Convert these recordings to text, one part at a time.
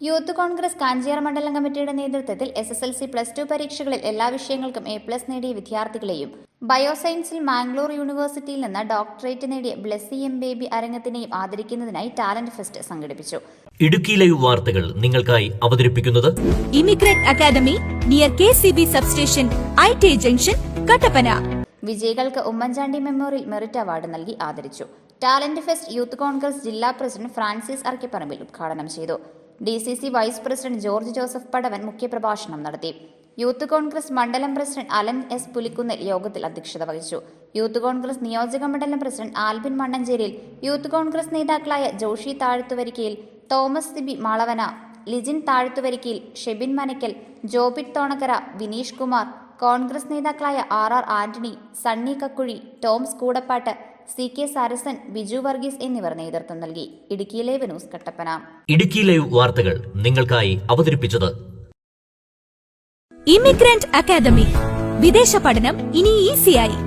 Youth Congress Kanchiyar മണ്ഡലം കമ്മിറ്റിയുടെ നേതൃത്വത്തിൽ S S L C plus two പരീക്ഷകളിൽ എല്ലാ വിഷയങ്ങൾക്കും എ പ്ലസ് നേടിയ വിദ്യാർത്ഥികളെയും ബയോസയൻസിൽ മാംഗ്ലൂർ യൂണിവേഴ്സിറ്റിയിൽ നിന്ന് ഡോക്ടറേറ്റ് നേടിയ ബ്ലെസ്സി എം ബേബി അരങ്ങത്തിനെയും ആദരിക്കുന്നതിനായി ടാലന്റ് ഫെസ്റ്റ് സംഘടിപ്പിച്ചു. ഇടുക്കി ലൈവ് വാർത്തകൾ നിങ്ങൾക്കായി അവതരിപ്പിക്കുന്നത് immigrant academy near K C B substation I T junction Kattappana വിജയികൾക്ക് ഉമ്മൻചാണ്ടി മെമ്മോറിയൽ മെറിറ്റ് അവാർഡ് നൽകി ആദരിച്ചു. ടാലന്റ് ഫെസ്റ്റ് യൂത്ത് കോൺഗ്രസ് ജില്ലാ പ്രസിഡന്റ് ഫ്രാൻസിസ് അർക്കിപ്പറമ്പിൽ ഉദ്ഘാടനം ചെയ്തു. D C C vice president George Joseph Padavan മുഖ്യപ്രഭാഷണം നടത്തി. യൂത്ത് കോൺഗ്രസ് മണ്ഡലം പ്രസിഡന്റ് അലൻ എസ് പുലിക്കുന്നിൽ യോഗത്തിൽ അധ്യക്ഷത വഹിച്ചു. യൂത്ത് കോൺഗ്രസ് നിയോജക മണ്ഡലം പ്രസിഡന്റ് ആൽബിൻ മണ്ണഞ്ചേരിയിൽ യൂത്ത് കോൺഗ്രസ് നേതാക്കളായ ജോഷി താഴ്ത്തുവരിക്കയിൽ തോമസ് സിബി മാളവന ലിജിൻ താഴ്ത്തുവരിക്കയിൽ ഷെബിൻ മനക്കൽ ജോബിറ്റ് തോണക്കര വിനീഷ് കുമാർ കോൺഗ്രസ് നേതാക്കളായ R R Antony Sunny Kakkuzhi Toms Koodappattu C K Sarasan Biju Varghese എന്നിവർ നേതൃത്വം നൽകി. Idukki live news Kattappana. Idukki live വാർത്തകൾ നിങ്ങൾക്കായി അവതരിപ്പിച്ചത് ഇമിഗ്രന്റ് അക്കാദമി വിദേശ പഠനം ഇനി ഈസിയായി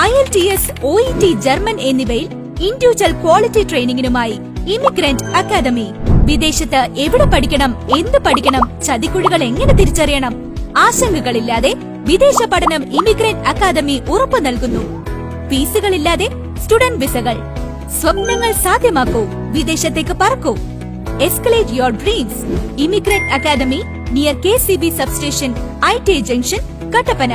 I L T S O E T German എന്നിവയിൽ ഇൻഡിവിജ്വൽ ക്വാളിറ്റി ട്രെയിനിങ്ങിനുമായി ഇമിഗ്രന്റ് അക്കാദമി വിദേശത്ത് എവിടെ പഠിക്കണം എന്ത് പഠിക്കണം ചതിക്കുഴികൾ എങ്ങനെ തിരിച്ചറിയണം ആശങ്കകളില്ലാതെ വിദേശ പഠനം ഇമിഗ്രന്റ് അക്കാദമി ഉറപ്പു നൽകുന്നു. ഫീസുകളില്ലാതെ സ്റ്റുഡന്റ് വിസകൾ. സ്വപ്നങ്ങൾ സാധ്യമാക്കൂ. വിദേശത്തേക്ക് പറക്കൂ. Escalate your dreams immigrate academy near K C B substation I T junction Kattappana